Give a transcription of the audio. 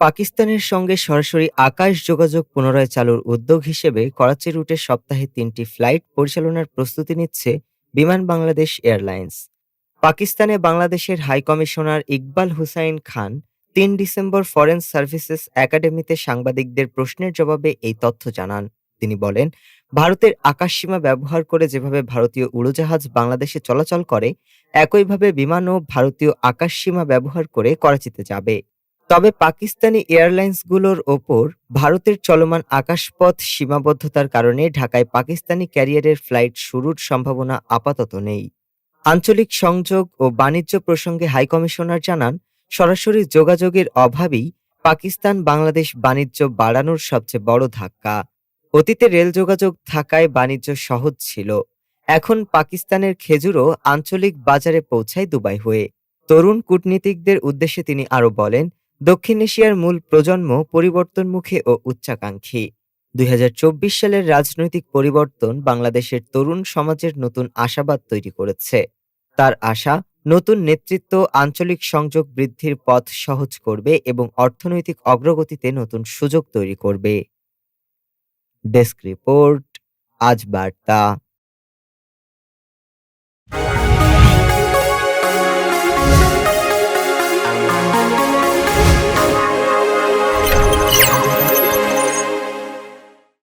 পাকিস্তানের সঙ্গে সরাসরি আকাশ যোগাযোগ পুনরায় চালুর উদ্যোগ হিসেবে করাচি রুটে সপ্তাহে তিনটি ফ্লাইট পরিচালনার প্রস্তুতি নিচ্ছে বিমান বাংলাদেশ এয়ারলাইন্স। পাকিস্তানে বাংলাদেশের হাইকমিশনার ইকবাল হুসাইন খান তিন ডিসেম্বর ফরেন সার্ভিসেস একাডেমিতে সাংবাদিকদের প্রশ্নের জবাবে এই তথ্য জানান। তিনি বলেন, ভারতের আকাশসীমা ব্যবহার করে যেভাবে ভারতীয় উড়োজাহাজ বাংলাদেশে চলাচল করে, একইভাবে বিমানও ভারতীয় আকাশসীমা ব্যবহার করে করাচিতে যাবে। তবে পাকিস্তানি এয়ারলাইন্সগুলোর ওপর ভারতের চলমান আকাশপথ সীমাবদ্ধতার কারণে ঢাকায় পাকিস্তানি ক্যারিয়ারের ফ্লাইট শুরুর সম্ভাবনা আপাতত নেই। আঞ্চলিক সংযোগ ও বাণিজ্য প্রসঙ্গে হাইকমিশনার জানান, সরাসরি যোগাযোগের অভাবই পাকিস্তান বাংলাদেশ বাণিজ্য বাড়ানোর সবচেয়ে বড় ধাক্কা। অতীতে রেল যোগাযোগ থাকায় বাণিজ্য সহজ ছিল। এখন পাকিস্তানের খেজুরও আঞ্চলিক বাজারে পৌঁছায় দুবাই হয়ে। তরুণ কূটনীতিকদের উদ্দেশ্যে তিনি আরও বলেন দক্ষিণ এশিয়ার মূল প্রজন্ম পরিবর্তনমুখী ও উচ্চাকাঙ্ক্ষী। দুই হাজার চব্বিশ সালের রাজনৈতিক পরিবর্তন বাংলাদেশের তরুণ সমাজের নতুন আশাবাদ তৈরি করেছে। তার আশা, নতুন নেতৃত্ব, আঞ্চলিক সংযোগ বৃদ্ধির পথ সহজ করবে এবং অর্থনৈতিক অগ্রগতিতে নতুন সুযোগ তৈরি করবে। ডেস্ক রিপোর্ট, আজ বার্তা।